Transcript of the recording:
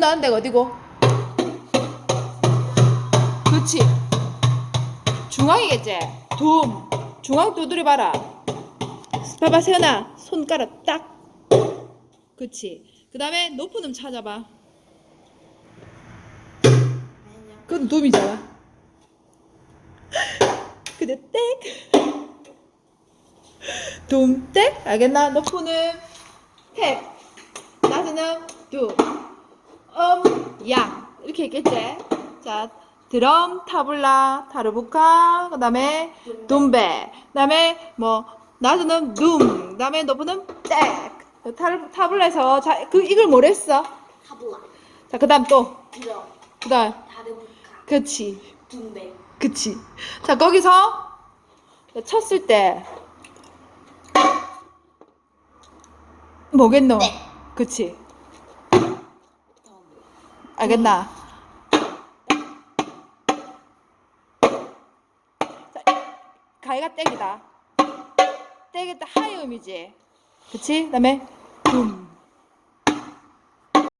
나는 데가 어디고? 그렇지. 중앙이겠지? 둠. 중앙 두드려 봐라. 봐봐, 세연아. 손가락 딱. 그렇지. 그 다음에 높은 음 찾아봐. 그건 둠이잖아. 근데 땡. 둠, 땡. 알겠나? 높은 음 탭. 낮은 음 둠. 음, 양. 이렇게 있겠지? 자, 드럼, 타블라, 타르부카, 그 다음에 둠베, 그 다음에 뭐, 낮은 음 둠, 그 다음에 높은 음 땡. 타블라에서, 자, 그, 이걸 뭐랬어? 타블라, 자, 그 다음 또, 드럼, 그 다음, 다르부카, 그치, 둠베, 그치. 자, 거기서 쳤을 때, 뭐겠노? 네. 그치. 덤, 알겠나? 자, 가위가 땡이다. 땡이 때 하이 음이지. 그치? 그 다음에 둠.